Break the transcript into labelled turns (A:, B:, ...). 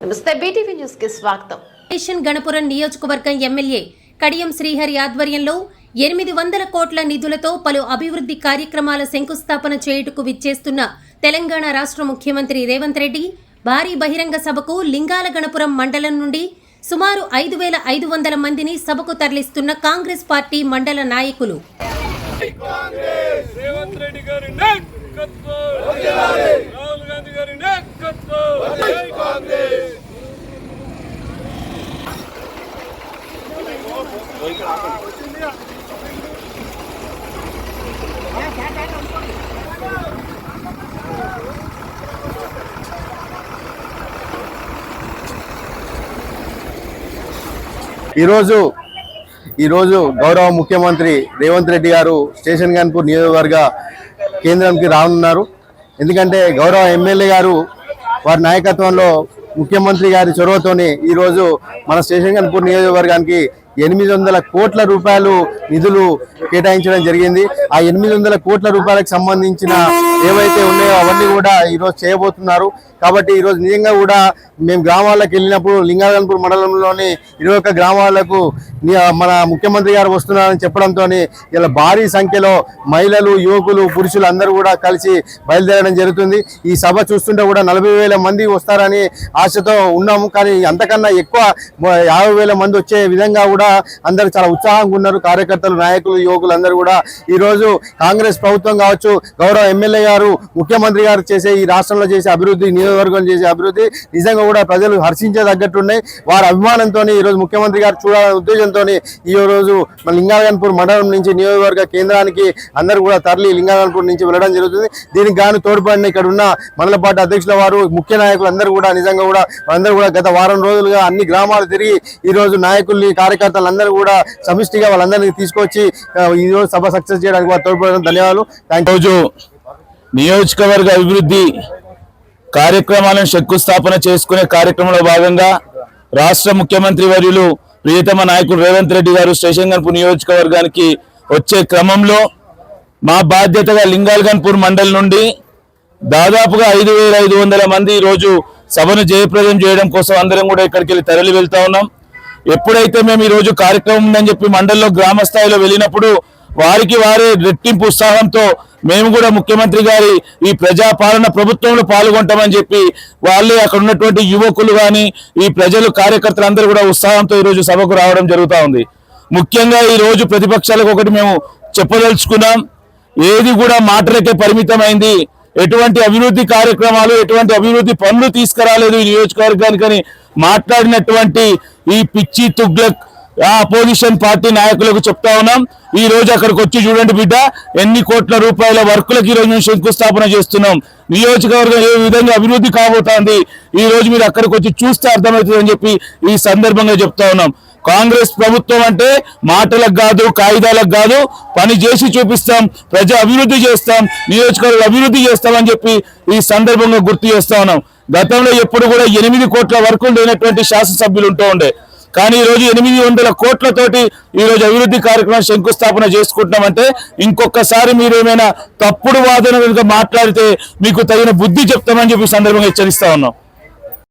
A: నమస్తే బీటీవీ న్యూస్కి స్వాగతం.
B: స్టేషన్ గణపురం నియోజకవర్గం ఎమ్మెల్యే కడియం శ్రీహరి ఆధ్వర్యంలో ఎనిమిది వందల కోట్ల నిధులతో పలు అభివృద్ధి కార్యక్రమాల శంకుస్థాపన చేయుటకు విచ్చేస్తున్న తెలంగాణ రాష్ట్ర ముఖ్యమంత్రి రేవంత్ రెడ్డి భారీ బహిరంగ సభకు లింగాల గణపురం మండలం నుండి సుమారు ఐదు వేల ఐదు వందల మందిని సభకు తరలిస్తున్న కాంగ్రెస్ పార్టీ మండల నాయకులు.
C: రాహుల్ గాంధీ గారి
D: ఈరోజు ఈరోజు గౌరవ ముఖ్యమంత్రి రేవంత్ రెడ్డి గారు స్టేషన్ గన్పూర్ నియోజకవర్గ కేంద్రానికి రానున్నారు. ఎందుకంటే గౌరవ ఎమ్మెల్యే గారు వారి నాయకత్వంలో ముఖ్యమంత్రి గారి చొరవతోనే ఈరోజు మన స్టేషన్ గన్పూర్ నియోజకవర్గానికి ఎనిమిది వందల కోట్ల రూపాయలు నిధులు కేటాయించడం జరిగింది. ఆ ఎనిమిది వందల కోట్ల రూపాయలకు సంబంధించిన ఏవైతే ఉన్నాయో అవన్నీ కూడా ఈరోజు చేయబోతున్నారు. కాబట్టి ఈరోజు నిజంగా కూడా మేము గ్రామాలకు వెళ్ళినప్పుడు లింగాలంపూర్ మండలంలోని ఇరవై ఒక్క గ్రామాలకు మన ముఖ్యమంత్రి గారు వస్తున్నారని చెప్పడంతో ఇలా భారీ సంఖ్యలో మహిళలు యువకులు పురుషులు అందరూ కూడా కలిసి బయలుదేరడం జరుగుతుంది. ఈ సభ చూస్తుంటే కూడా నలభై వేల మంది వస్తారని ఆశతో ఉన్నాము. కానీ అంతకన్నా ఎక్కువ యాభై వేల మంది వచ్చే విధంగా కూడా అందరూ చాలా ఉత్సాహంగా ఉన్నారు. కార్యకర్తలు నాయకులు యువకులు అందరూ కూడా. ఈ రోజు కాంగ్రెస్ ప్రభుత్వం కావచ్చు గౌరవ ఎమ్మెల్యే గారు ముఖ్యమంత్రి గారు చేసే ఈ రాష్ట్రంలో చేసే అభివృద్ధి నియోజకవర్గం చేసే అభివృద్ధి నిజంగా కూడా ప్రజలు హర్షించేటట్టున్నాయి వారి అభిమానంతో ఈ రోజు ముఖ్యమంత్రి గారు చూడాలనే ఉద్దేశంతో ఈ రోజు మన లింగాగన్పూర్ మండలం నుంచి నియోజకవర్గ కేంద్రానికి అందరూ కూడా తరలి లింగాగన్పూర్ నుంచి వెళ్ళడం జరుగుతుంది. దీనికి గాను తోడ్పడిన ఇక్కడ ఉన్న మండల పార్టీ అధ్యక్షుల వారు ముఖ్య నాయకులు అందరూ కూడా నిజంగా కూడా అందరూ కూడా గత వారం రోజులుగా అన్ని గ్రామాలు తిరిగి ఈ రోజు నాయకుల్ని కార్యకర్తలు అందరూ కూడా సమిష్టిగా వాళ్ళందరినీ తీసుకొచ్చి ఈరోజు ఈ రోజు సభ సక్సెస్ చేయడానికి వారు తోడ్పడడం ధన్యవాదాలు. థ్యాంక్
E: రోజు నియోజకవర్గ అభివృద్ధి కార్యక్రమాలను శంకుస్థాపన చేసుకునే కార్యక్రమంలో భాగంగా రాష్ట్ర ముఖ్యమంత్రి వర్యులు ప్రియతమ నాయకుడు రేవంత్ రెడ్డి గారు స్టేషన్ గన్పూర్ నియోజకవర్గానికి వచ్చే క్రమంలో మా బాధ్యతగా లింగాల్గన్పూర్ మండలి నుండి దాదాపుగా ఐదు వేల ఐదు వందల మంది ఈరోజు సభను జయప్రదం చేయడం కోసం అందరం కూడా ఇక్కడికి వెళ్ళి తరలి వెళ్తా ఉన్నాం. ఎప్పుడైతే మేము ఈరోజు కార్యక్రమం ఉందని చెప్పి మండలిలో గ్రామ స్థాయిలో వెళ్ళినప్పుడు వారికి వారే రెట్టింపు ఉత్సాహంతో మేము కూడా ముఖ్యమంత్రి గారి ఈ ప్రజాపాలన ప్రభుత్వంలో పాల్గొంటామని చెప్పి వాళ్ళే అక్కడ ఉన్నటువంటి యువకులు కానీ ఈ ప్రజలు కార్యకర్తలు అందరూ కూడా ఉత్సాహంతో ఈ రోజు సభకు రావడం జరుగుతూ ఉంది. ముఖ్యంగా ఈరోజు ప్రతిపక్షాలకు ఒకటి మేము చెప్పదలుచుకున్నాం. ఏది కూడా మాటలకే పరిమితమైంది. ఎటువంటి అభివృద్ధి కార్యక్రమాలు ఎటువంటి అభివృద్ధి పనులు తీసుకురాలేదు ఈ నియోజకవర్గానికని మాట్లాడినటువంటి ఈ పిచ్చి తుగ్లక్ అపోజిషన్ పార్టీ నాయకులకు చెప్తా ఉన్నాం. ఈ రోజు అక్కడికి వచ్చి చూడండి బిడ్డ ఎన్ని కోట్ల రూపాయల వర్కులకు ఈ రోజు మేము శంకుస్థాపన చేస్తున్నాం. నియోజకవర్గం ఏ విధంగా అభివృద్ధి కాబోతోంది ఈ రోజు మీరు అక్కడికి వచ్చి చూస్తే అర్థమవుతుంది అని చెప్పి ఈ సందర్భంగా చెప్తా ఉన్నాం. కాంగ్రెస్ ప్రభుత్వం అంటే మాటలకు కాదు కాగితాలకు కాదు పని చేసి చూపిస్తాం ప్రజా అభివృద్ధి చేస్తాం నియోజకవర్గ అభివృద్ధి చేస్తామని చెప్పి ఈ సందర్భంగా గుర్తు చేస్తా ఉన్నాం. గతంలో ఎప్పుడు కూడా ఎనిమిది కోట్ల వరకు లేనటువంటి శాసనసభ్యులు ఉంటూ ఉండే. కానీ ఈరోజు ఎనిమిది వందల కోట్లతోటి ఈ రోజు అభివృద్ధి కార్యక్రమం శంకుస్థాపన చేసుకుంటున్నామంటే ఇంకొకసారి మీరు ఏమైనా తప్పుడు వాదన కనుక మాట్లాడితే మీకు తగిన బుద్ధి చెప్తామని చెప్పి ఈ సందర్భంగా హెచ్చరిస్తా ఉన్నాం.